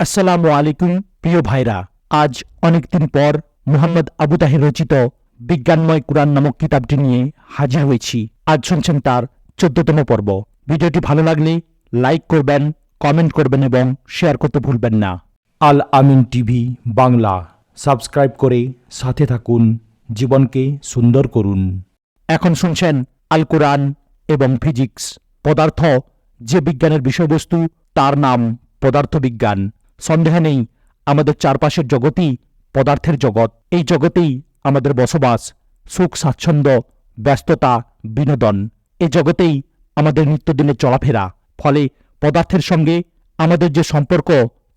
আসসালামু আলাইকুম, প্রিয় ভাইরা। আজ অনেকদিন পর মুহাম্মদ আবু তাহির রচিত বিজ্ঞানময় কুরআন নামক কিতাবটি নিয়ে হাজির হয়েছি। আজ শুনছেন তার চোদ্দতম পর্ব। ভিডিওটি ভালো লাগলে লাইক করবেন, কমেন্ট করবেন এবং শেয়ার করতে ভুলবেন না। আল আমিন টিভি বাংলা। সাবস্ক্রাইব করে সাথে থাকুন, জীবনকে সুন্দর করুন। এখন শুনছেন আল কোরআন এবং ফিজিক্স, পদার্থ, যে বিজ্ঞানের বিষয়বস্তু, তার নাম পদার্থবিজ্ঞান। সন্দেহ নেই, আমাদের চারপাশের জগতই পদার্থের জগৎ। এই জগতেই আমাদের বসবাস, সুখ, স্বাচ্ছন্দ্য, ব্যস্ততা, বিনোদন। এ জগতেই আমাদের নিত্যদিনের চলাফেরা। ফলে পদার্থের সঙ্গে আমাদের যে সম্পর্ক,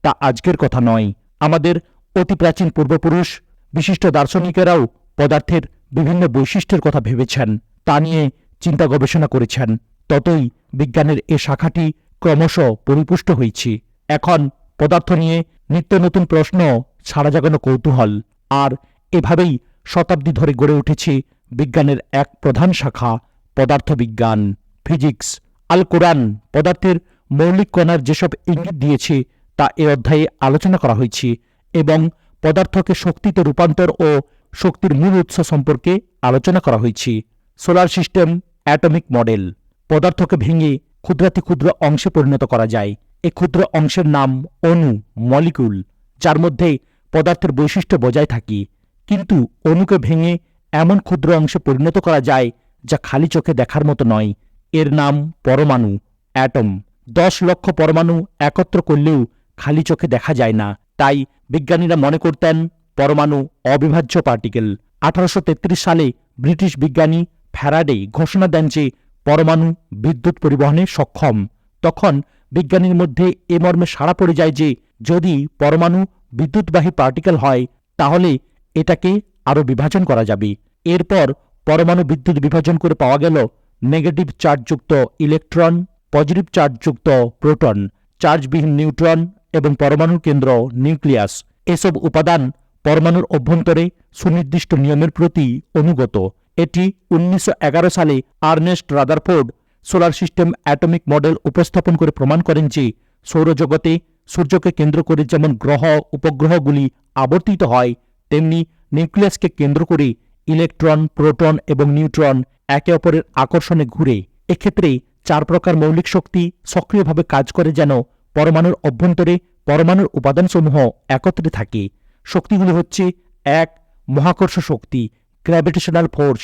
তা আজকের কথা নয়। আমাদের অতি প্রাচীন পূর্বপুরুষ, বিশিষ্ট দার্শনিকেরাও পদার্থের বিভিন্ন বৈশিষ্ট্যের কথা ভেবেছেন, তা নিয়ে চিন্তা গবেষণা করেছেন। ততই বিজ্ঞানের এ শাখাটি ক্রমশ পরিপুষ্ট হয়েছে। এখন পদার্থ নিয়ে নিত্য নতুন প্রশ্ন, ছাড়া জাগানো কৌতূহল। আর এভাবেই শতাব্দী ধরে গড়ে উঠেছে বিজ্ঞানের এক প্রধান শাখা, পদার্থবিজ্ঞান, ফিজিক্স। আল কোরআন পদার্থের মৌলিক কণার যেসব ইঙ্গিত দিয়েছে, তা এ অধ্যায়ে আলোচনা করা হয়েছে এবং পদার্থকে শক্তিতে রূপান্তর ও শক্তির মূল উৎস সম্পর্কে আলোচনা করা হয়েছে। সোলার সিস্টেম, অ্যাটমিক মডেল, পদার্থকে ভেঙে ক্ষুদ্রাতি ক্ষুদ্র অংশে পরিণত করা যায়। এই ক্ষুদ্র অংশের নাম অণু মলিকুল, যার মধ্যে পদার্থের বৈশিষ্ট্য বজায় থাকে। কিন্তু অণুকে ভেঙে এমন ক্ষুদ্র অংশে পরিণত করা যায় যা খালি চোখে দেখার মতো নয়। এর নাম পরমাণু, অ্যাটম। দশ লক্ষ পরমাণু একত্র করলেও খালি চোখে দেখা যায় না। তাই বিজ্ঞানীরা মনে করতেন পরমাণু অবিভাজ্য পার্টিকেল। আঠারোশো তেত্রিশ সালে ব্রিটিশ বিজ্ঞানী ফ্যারাডে ঘোষণা দেন যে পরমাণু বিদ্যুৎ পরিবহনে সক্ষম। তখন বিজ্ঞানীর মধ্যে এ মর্মে সাড়া পড়ে যায় যে, যদি পরমাণু বিদ্যুৎবাহী পার্টিকেল হয়, তাহলে এটাকে আরও বিভাজন করা যাবে। এরপর পরমাণু বিদ্যুৎ বিভাজন করে পাওয়া গেল নেগেটিভ চার্জযুক্ত ইলেকট্রন, পজিটিভ চার্জযুক্ত প্রোটন, চার্জবিহীন নিউট্রন এবং পরমাণুর কেন্দ্র নিউক্লিয়াস। এসব উপাদান পরমাণুর অভ্যন্তরে সুনির্দিষ্ট নিয়মের প্রতি অনুগত। এটি উনিশশো এগারো সালে Ernest Rutherford solar system atomic model উপস্থাপন করে প্রমাণ করেন যে সৌরজগতে সূর্যকে কেন্দ্র করে যেমন গ্রহ, উপগ্রহগুলি আবর্তিত হয়, তেমনি নিউক্লিয়াসকে কেন্দ্র করে ইলেকট্রন, প্রোটন এবং নিউট্রন একে অপরের আকর্ষণে ঘুরে। এক্ষেত্রে চার প্রকার মৌলিক শক্তি সক্রিয়ভাবে কাজ করে যেন পরমাণুর অভ্যন্তরে পরমাণুর উপাদানসমূহ একত্রে থাকে। শক্তিগুলি হচ্ছে এক মহাকর্ষ শক্তি গ্র্যাভিটেশনাল ফোর্স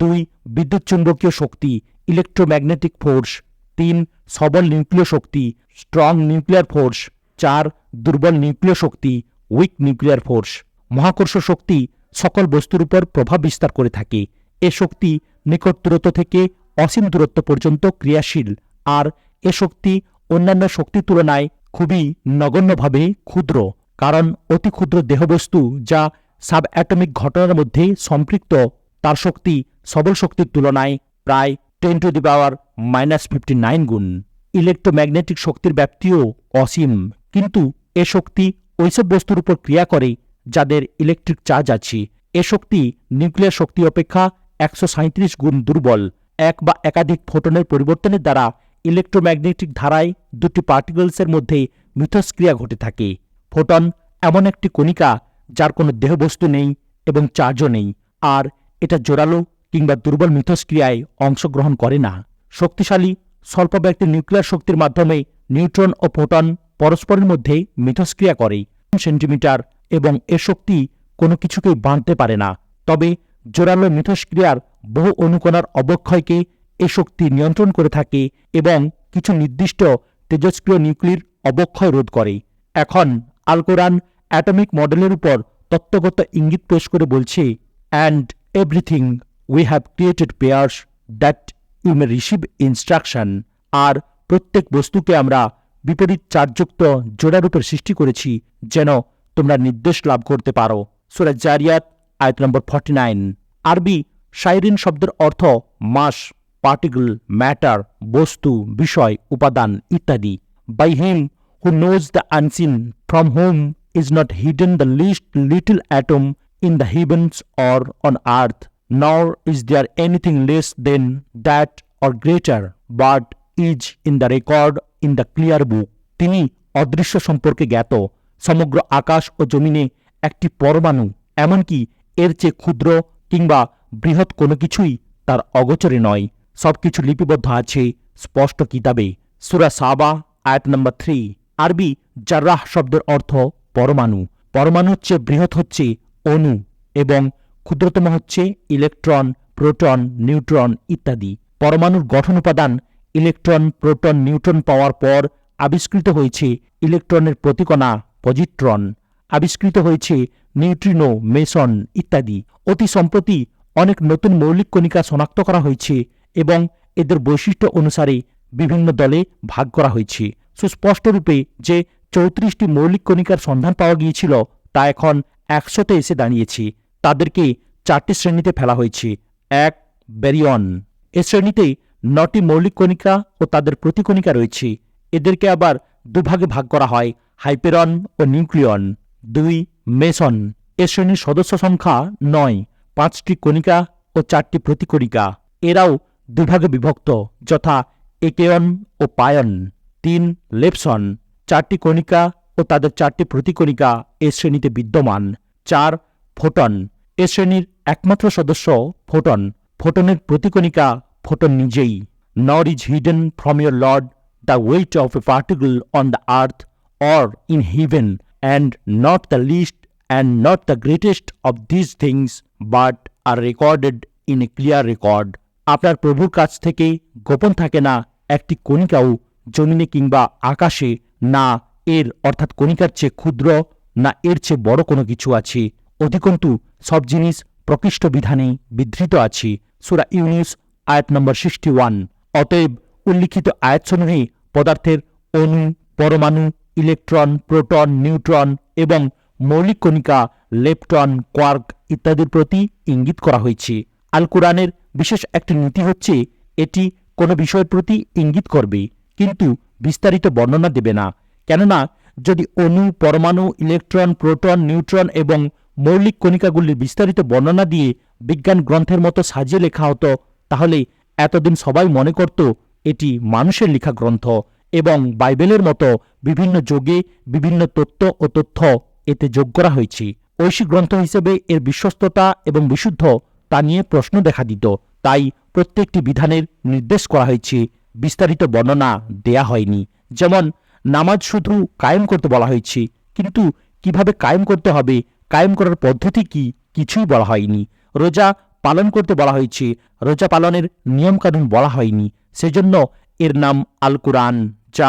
দুই বিদ্যুৎ চুম্বকীয় শক্তি ইলেকট্রোম্যাগনেটিক ফোর্স তিন, সবল নিউক্লিয় শক্তি স্ট্রং নিউক্লিয়ার ফোর্স চার, দুর্বল নিউক্লিয় শক্তি উইক নিউক্লিয়ার ফোর্স মহাকর্ষ শক্তি সকল বস্তুর উপর প্রভাব বিস্তার করে থাকে। এ শক্তি নিকট দূরত্ব থেকে অসীম দূরত্ব পর্যন্ত ক্রিয়াশীল। আর এ শক্তি অন্যান্য শক্তির তুলনায় খুবই নগণ্যভাবে ক্ষুদ্র, কারণ অতি ক্ষুদ্র দেহবস্তু যা সাব অ্যাটমিক ঘটনার মধ্যে সম্পৃক্ত, তার শক্তি সবল শক্তির তুলনায় প্রায় ten to the power minus fifty nine গুণ। ইলেকট্রোম্যাগনেটিক শক্তির ব্যাপ্তিও অসীম। কিন্তু এ শক্তি ওইসব বস্তুর উপর ক্রিয়া করে যাদের ইলেকট্রিক চার্জ আছে। এ শক্তি নিউক্লিয়ার শক্তি অপেক্ষা একশো সাঁত্রিশ গুণ দুর্বল। এক বা একাধিক ফোটনের পরিবর্তনের দ্বারা ইলেকট্রোম্যাগনেটিক ধারায় দুটি পার্টিকেলসের মধ্যে মিথস্ক্রিয়া ঘটে থাকে। ফোটন এমন একটি কণিকা যার কোনো দেহবস্তু নেই এবং চার্জও নেই। আর এটা জোরালো কিংবা দুর্বল মিথস্ক্রিয়ায় অংশগ্রহণ করে না। শক্তিশালী স্বল্পব্যাপ্তি নিউক্লিয়ার শক্তির মাধ্যমে নিউট্রন ও ফোটন পরস্পরের মধ্যে মিথস্ক্রিয়া করে। সেন্টিমিটার এবং এ শক্তি কোনো কিছুকেই বাঁধতে পারে না। তবে জোরালো মিথস্ক্রিয়ার বহু অনুকণার অবক্ষয়কে এ শক্তি নিয়ন্ত্রণ করে থাকে এবং কিছু নির্দিষ্ট তেজস্ক্রিয় নিউক্লির অবক্ষয় রোধ করে। এখন আলকোরান অ্যাটমিক মডেলের উপর তত্ত্বগত ইঙ্গিত পেশ করে বলছে, and everything we have created pairs that you may receive instruction আর প্রত্যেক বস্তুকে আমরা বিপরীত চার্জযুক্ত জোড়ারূপের সৃষ্টি করেছি যেন তোমরা নির্দেশ লাভ করতে পারো। সুরাজ জারিয়াত আয়ত নম্বর ফর্টি নাইন আরবি শাইরিন শব্দের অর্থ মাস পার্টিকল ম্যাটার বস্তু বিষয় উপাদান ইত্যাদি। By him who knows the unseen from whom is not hidden the least little atom in the heavens or on earth, nor is there anything less than that or greater, but is in the record in the clear book. তিনি অদৃশ্য সম্পর্কে জ্ঞাত সমগ্র আকাশ ও জমিনে একটি পরমাণু এমনকি এর চেয়ে ক্ষুদ্র কিংবা বৃহৎ কোনো কিছুই তার অগোচরে নয়। সবকিছু লিপিবদ্ধ আছে স্পষ্ট কিতাবে। সুরা সাবা আয়াত নম্বর থ্রি আরবি জার্রাহ শব্দের অর্থ পরমাণু। পরমাণুর চেয়ে বৃহৎ হচ্ছে অণু এবং ক্ষুদ্রতম হচ্ছে ইলেকট্রন, প্রোটন, নিউট্রন ইত্যাদি। পরমাণুর গঠন উপাদান ইলেকট্রন, প্রোটন, নিউট্রন পাওয়ার পর আবিষ্কৃত হয়েছে ইলেকট্রনের প্রতিকণা পজিট্রন। আবিষ্কৃত হয়েছে নিউট্রিনো মেসন ইত্যাদি। অতি সম্প্রতি অনেক নতুন মৌলিক কণিকা শনাক্ত করা হয়েছে এবং এদের বৈশিষ্ট্য অনুসারে বিভিন্ন দলে ভাগ করা হয়েছে। সুস্পষ্টরূপে যে চৌত্রিশটি মৌলিক কণিকার সন্ধান পাওয়া গিয়েছিল, তা এখন একশোতে এসে দাঁড়িয়েছে। তাদেরকে চারটি শ্রেণীতে ফেলা হয়েছে। এক, ব্যারিয়ন। এ শ্রেণীতে নটি মৌলিক কণিকা ও তাদের প্রতিকণিকা রয়েছে। এদেরকে আবার দুভাগে ভাগ করা হয়, হাইপেরন ও নিউক্লিয়ন। দুই, মেসন। এ শ্রেণির সদস্য সংখ্যা নয়, পাঁচটি কণিকা ও চারটি প্রতিকণিকা এরাও দুভাগে বিভক্ত, যথা একেয়ন ও পায়ন। তিন, লেপসন। চারটি কণিকা ও তাদের চারটি প্রতিকণিকা এ শ্রেণীতে বিদ্যমান। চার ফোটন। এ শ্রেণির একমাত্র সদস্য ফোটন। ফোটনের প্রতিকণিকা ফোটন নিজেই। Nor is hidden from your lord the weight of a particle on the earth or in heaven and not the least and not the greatest of this things but are recorded in a clear record আপনার প্রভুর কাছ থেকে গোপন থাকে না একটি কণিকাও জমিনে কিংবা আকাশে, না এর অর্থাৎ কণিকার চেয়ে ক্ষুদ্র, না এর চেয়ে বড় কোনো কিছু আছে। অধিকন্তু, সব জিনিস প্রকৃষ্ট বিধানে বিধৃত আছে। সুরা ইউনিস, আয়াত নম্বর সিক্সটি ওয়ান। অতএব উল্লিখিত আয়াতসমূহে পদার্থের অণু, পরমাণু, ইলেকট্রন, প্রোটন, নিউট্রন এবং মৌলিক কণিকা, লেপটন, কোয়ার্ক ইত্যাদির প্রতি ইঙ্গিত করা হয়েছে। আল কোরআনের বিশেষ একটি নীতি হচ্ছে, এটি কোনো বিষয়ের প্রতি ইঙ্গিত করবে, কিন্তু বিস্তারিত বর্ণনা দেবে না। কেননা, যদি অণু, পরমাণু, ইলেকট্রন, প্রোটন, নিউট্রন এবং মৌলিক কণিকাগুলির বিস্তারিত বর্ণনা দিয়ে বিজ্ঞান গ্রন্থের মতো সাজিয়ে লেখা হতো, তাহলে এতদিন সবাই মনে করত এটি মানুষের লেখা গ্রন্থ এবং বাইবেলের মতো বিভিন্ন যোগে বিভিন্ন তত্ত্ব ও তথ্য এতে যোগ করা হয়েছে। ঐশী গ্রন্থ হিসেবে এর বিশ্বস্ততা এবং বিশুদ্ধ তা নিয়ে প্রশ্ন দেখা দিত। তাই প্রত্যেকটি বিধানের নির্দেশ করা হয়েছে। বিস্তারিত বর্ণনা দেয়া হয়নি। যেমন, নামাজ শুধু কায়েম করতে বলা হয়েছে, কিন্তু কীভাবে কায়েম করতে হবে কায়েম করার পদ্ধতি কি? কিছুই বলা হয়নি। রোজা পালন করতে বলা হয়েছে। রোজা পালনের নিয়মকানুন বলা হয়নি। সেজন্য এর নাম আল কোরআন যা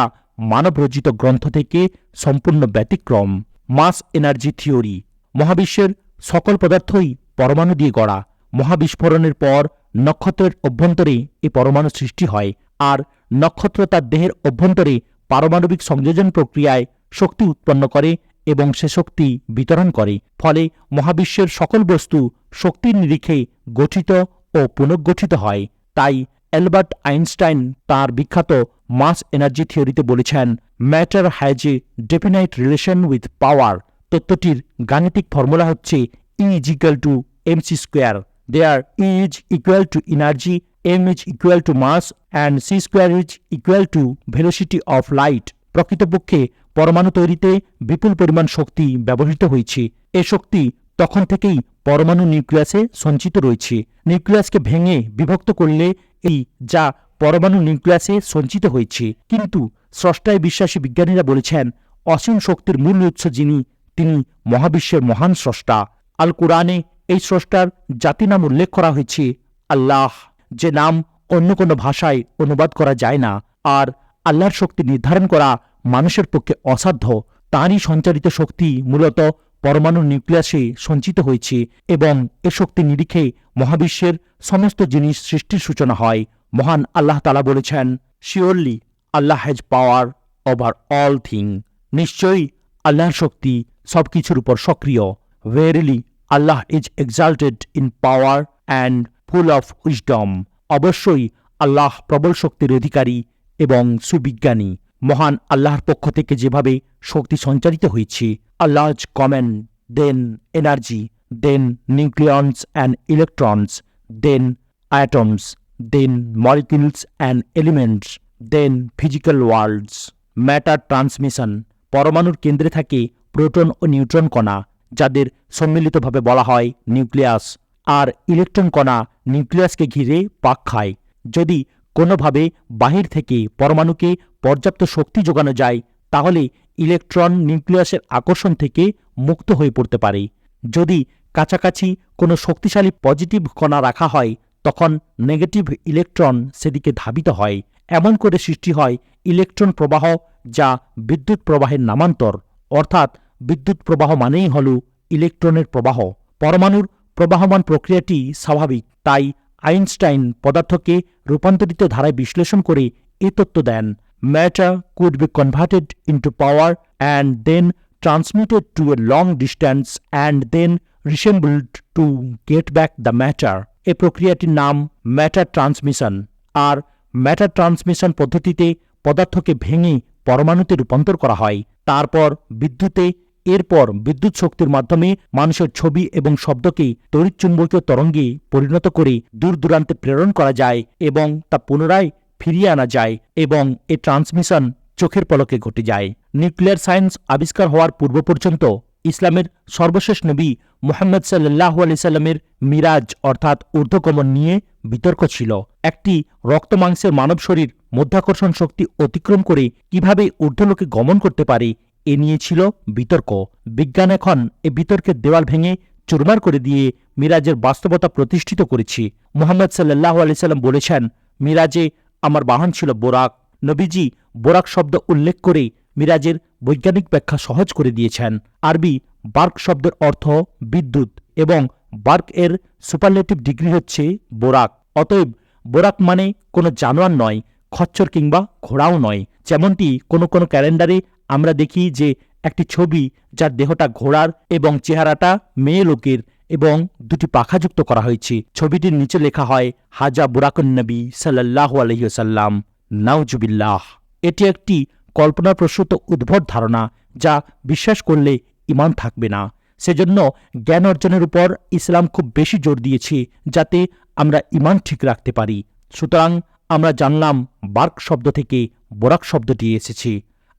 মানবরচিত গ্রন্থ থেকে সম্পূর্ণ ব্যতিক্রম। মাস এনার্জি থিওরি, মহাবিশ্বের সকল পদার্থই পরমাণু দিয়ে গড়া। মহাবিস্ফোরণের পর নক্ষত্রের অভ্যন্তরে এ পরমাণু সৃষ্টি হয়, আর নক্ষত্র তার দেহের অভ্যন্তরে পারমাণবিক সংযোজন প্রক্রিয়ায় শক্তি উৎপন্ন করে এবং সে শক্তি বিতরণ করে, ফলে মহাবিশ্বের সকল বস্তু শক্তির নিরিখে গঠিত ও পুনর্গঠিত হয়। তাই অ্যালবার্ট আইনস্টাইন তার বিখ্যাত মাস এনার্জি থিওরিতে বলেছেন, matter has a definite relation with power. তত্ত্বটির গাণিতিক ফর্মুলা হচ্ছে E is equal to M C square there E is equal to energy M is equal to mass and C square is equal to velocity of light প্রকৃতপক্ষে পরমাণু তৈরিতে বিপুল পরিমাণ শক্তি ব্যবহৃত হয়েছে। এ শক্তি তখন থেকেই পরমাণু নিউক্লিয়াসে সঞ্চিত রয়েছে। নিউক্লিয়াসকে ভেঙে বিভক্ত করলে এই যা পরমাণু নিউক্লিয়াসে সঞ্চিত হয়েছে। কিন্তু স্রষ্টায় বিশ্বাসী বিজ্ঞানীরা বলেছেন, অসীম শক্তির মূল উৎস যিনি, তিনি মহাবিশ্বের মহান স্রষ্টা। আল কোরআনে এই স্রষ্টার জাতি নাম উল্লেখ করা হয়েছে, আল্লাহ, যে নাম অন্য কোনো ভাষায় অনুবাদ করা যায় না। আর আল্লাহর শক্তি নির্ধারণ করা মানুষের পক্ষে অসাধ্য, তাঁরই সঞ্চারিত শক্তি মূলত পরমাণু নিউক্লিয়াসে সঞ্চিত হয়েছে এবং এ শক্তি নিরিখে মহাবিশ্বের সমস্ত জিনিস সৃষ্টির সূচনা হয়, মহান আল্লাহ তালা বলেছেন surely Allah has power over all thing নিশ্চয়ই আল্লাহর শক্তি সবকিছুর উপর সক্রিয়। Verily Allah is exalted in power and full of wisdom অবশ্যই আল্লাহ প্রবল শক্তির অধিকারী এবং সুবিজ্ঞানী। মহান আল্লাহর পক্ষ থেকে যেভাবে শক্তি সঞ্চারিত হয়েছে Allah's command then energy then nucleons and electrons then atoms then molecules and elements then physical world's matter transmission পরমাণুর কেন্দ্রে থাকে প্রোটন ও নিউট্রন কণা, যাদের সম্মিলিতভাবে বলা হয় নিউক্লিয়াস, আর ইলেকট্রন কণা নিউক্লিয়াসকে ঘিরে পাক খায়। যদি কোনোভাবে বাহির থেকে পরমাণুকে পর্যাপ্ত শক্তি যোগানো যায়, তাহলে ইলেকট্রন নিউক্লিয়াসের আকর্ষণ থেকে মুক্ত হয়ে পড়তে পারে। যদি কাছাকাছি কোনো শক্তিশালী পজিটিভ কণা রাখা হয়, তখন নেগেটিভ ইলেকট্রন সেদিকে ধাবিত হয়। এমন করে সৃষ্টি হয় ইলেকট্রন প্রবাহ, যা বিদ্যুৎ প্রবাহের নামান্তর, অর্থাৎ বিদ্যুৎ প্রবাহ মানেই হল ইলেকট্রনের প্রবাহ। পরমাণুর প্রবাহমান প্রক্রিয়াটি স্বাভাবিক, তাই আইনস্টাইন পদার্থকে রূপান্তরিত ধারায় বিশ্লেষণ করে এ তত্ত্ব দেন। Matter could be converted into power and then transmitted to a long distance and then resembled to get back the matter এ প্রক্রিয়াটির নাম ম্যাটার ট্রান্সমিশন আর ম্যাটার ট্রান্সমিশন পদ্ধতিতে পদার্থকে ভেঙে পরমাণুতে রূপান্তর করা হয়। তারপর বিদ্যুতে এরপর বিদ্যুৎ শক্তির মাধ্যমে মানুষের ছবি এবং শব্দকে তড়িৎচুম্বকীয় তরঙ্গে পরিণত করে দূর দূরান্তে প্রেরণ করা যায় এবং তা পুনরায় ফিরিয়ে আনা যায় এবং এ ট্রান্সমিশন চোখের পলকে ঘটে যায়। নিউক্লিয়ার সায়েন্স আবিষ্কার হওয়ার পূর্ব পর্যন্ত ইসলামের সর্বশেষ নবী মোহাম্মদ সাল্লাহ সাল্লামের মিরাজ অর্থাৎ ঊর্ধ্বগমন নিয়ে বিতর্ক ছিল। একটি রক্তমাংসের মানব শরীর মধ্যাকর্ষণ শক্তি অতিক্রম করে কীভাবে ঊর্ধ্বলোকে গমন করতে পারে এ নিয়ে ছিল বিতর্ক। বিজ্ঞান এখন এ বিতর্কের দেওয়াল ভেঙে চুরমার করে দিয়ে মিরাজের বাস্তবতা প্রতিষ্ঠিত করেছি। মোহাম্মদ সাল্লাহ আলি সাল্লাম বলেছেন, মিরাজে আমার বাহন ছিল বোরাক। নবীজি বোরাক শব্দ উল্লেখ করে মিরাজের বৈজ্ঞানিক ব্যাখ্যা সহজ করে দিয়েছেন। আরবি বার্ক শব্দের অর্থ বিদ্যুৎ এবং বার্ক এর সুপারলেটিভ ডিগ্রি হচ্ছে বোরাক। অতএব বোরাক মানে কোনো জানোয়ার নয়, খচ্চর কিংবা ঘোড়াও নয়। যেমনটি কোনো কোনো ক্যালেন্ডারে আমরা দেখি যে একটি ছবি যার দেহটা ঘোড়ার এবং চেহারাটা মেয়ে লোকের এবং দুটি পাখাযুক্ত করা হয়েছে। ছবিটির নিচে লেখা হয়, হাজা বুরাকুন সাল্লাহ আলহিসাল্লাম নাউজুবিল্লাহ। এটি একটি কল্পনাপ্রসূত উদ্ভট ধারণা যা বিশ্বাস করলে ইমান থাকবে না। সেজন্য জ্ঞান অর্জনের উপর ইসলাম খুব বেশি জোর দিয়েছে যাতে আমরা ইমান ঠিক রাখতে পারি। সুতরাং আমরা জানলাম বার্ক শব্দ থেকে বোরাক শব্দটি এসেছে।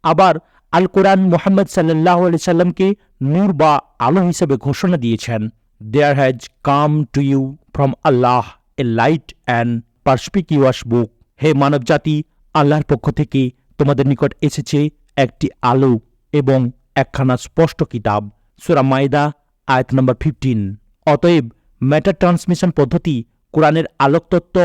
আবার আল কোরআন মোহাম্মদ সাল্লাহ সাল্লামকে নূর বা আলো হিসেবে ঘোষণা দিয়েছেন। There has come to you from Allah a light and perspicuous book হে মানবজাতি, আল্লাহর পক্ষ থেকে তোমাদের নিকট এসেছে একটি আলো এবং একখানা স্পষ্ট কিতাব। সুরা মাইদা আয়াত নম্বর ফিফটিন অতএব ম্যাটার ট্রান্সমিশন পদ্ধতি, কোরআনের আলোকতত্ত্ব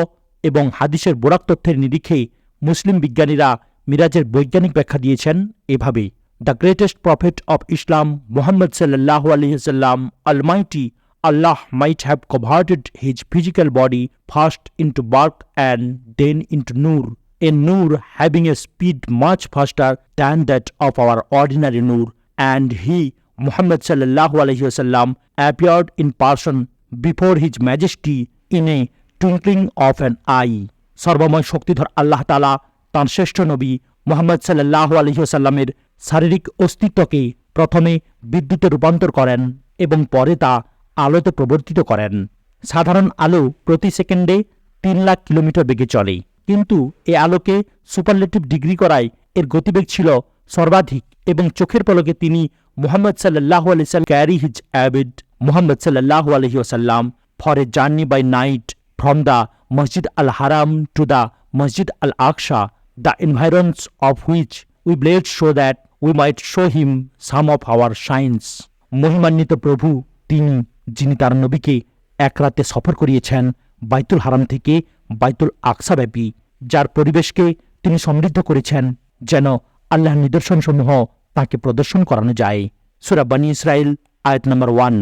এবং হাদিসের বোরাক তথ্যের নিরিখে মুসলিম বিজ্ঞানীরা মিরাজের বৈজ্ঞানিক ব্যাখ্যা দিয়েছেন এভাবে the greatest prophet of Islam Muhammad সাল্লাহ আলহিসাল্লাম almighty Allah might have converted his physical body first into bark and then into nur, a nur having a speed much faster than that of our ordinary nur, and he, Muhammad sallallahu alaihi wasallam, appeared in person before his majesty in a twinkling of an eye. সর্বময় শক্তিধর আল্লাহ তালা তাঁর শ্রেষ্ঠ নবী মোহাম্মদ সাল্লাহ আলহিহাসাল্লামের শারীরিক অস্তিত্বকে প্রথমে বিদ্যুতে রূপান্তর করেন এবং পরে তা আলোতে প্রবর্তিত করেন। সাধারণ আলো প্রতি সেকেন্ডে তিন লাখ কিলোমিটার বেগে চলে। কিন্তু এ আলোকে সুপারলেটিভ ডিগ্রি করায় এর গতিবেগ ছিল সর্বাধিক এবং চোখের পলকে তিনি মোহাম্মদ সাল্লাহ আলি সাল ক্যারি হিজ অ্যাবিড মোহাম্মদ সাল্লাহ আলহি ওসাল্লাম for a journey by night from the Masjid al Haram to the Masjid al Aqsa the environs of which we bled so that we might show him some of our shines. মহিমান্বিত প্রভু, তিনি, যিনি তার নবীকে এক রাতে সফর করিয়েছেন বাইতুল হারাম থেকে বাইতুল আকসাব্যাপী যার পরিবেশকে তিনি সমৃদ্ধ করেছেন যেন আল্লাহর নিদর্শনসমূহ তাকে প্রদর্শন করানো যায় সুরা বানি ইসরায়েল আয়াত নম্বর one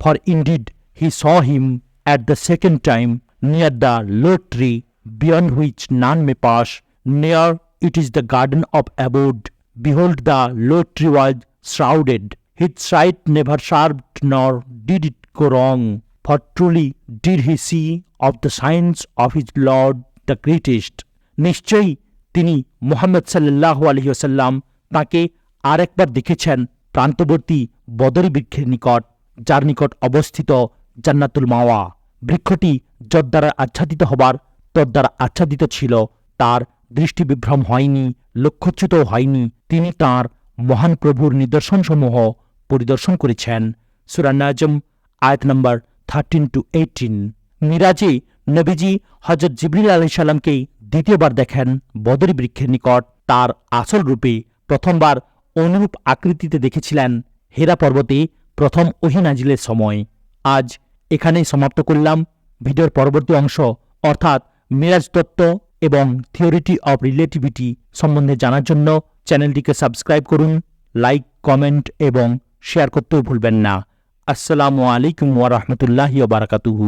for indeed he saw him at the second time near the lote tree beyond which none may pass. Near it is the garden of abode. Behold, the low tree was shrouded. His sight never sharped, nor did it go wrong. For truly did he see of the signs of his Lord the greatest. নিশ্চয়ই তিনি মোহাম্মদ সাল্লাহ আলহিহাসাল্লাম তাকে আর একবার দেখেছেন প্রান্তবর্তী বদরি বৃক্ষের নিকট যার নিকট অবস্থিত জান্নাতুল মাওয়া বৃক্ষটি যদ্বারা আচ্ছাদিত হবার তদ্বারা আচ্ছাদিত ছিল তার দৃষ্টিবিভ্রম হয়নি লক্ষ্যচ্যুত হয়নি। তিনি তার মহান প্রভুর নিদর্শনসমূহ পরিদর্শন করেছেন। সুরা নাজম, আয়াত নম্বর থার্টিন টু এইটিন মিরাজে নবীজি হজরত জিবরিল আলি সাল্লামকে দ্বিতীয়বার দেখেন বদরি বৃক্ষের নিকট। তার আসল রূপে প্রথমবার অনুরূপ আকৃতিতে দেখেছিলেন হেরা পর্বতে প্রথম ওহিনাজিলের সময়। আজ এখানেই সমাপ্ত করলাম। ভিডিওর পরবর্তী অংশ, অর্থাৎ মিরাজ তত্ত্ব এবং থিওরিটি অব রিলেটিভিটি সম্বন্ধে জানার জন্য চ্যানেলটিকে সাবস্ক্রাইব করুন, লাইক, কমেন্ট এবং শেয়ার করতেও ভুলবেন না। আসসালামু আলাইকুম ওয়া রাহমাতুল্লাহি ওয়া বারাকাতুহু।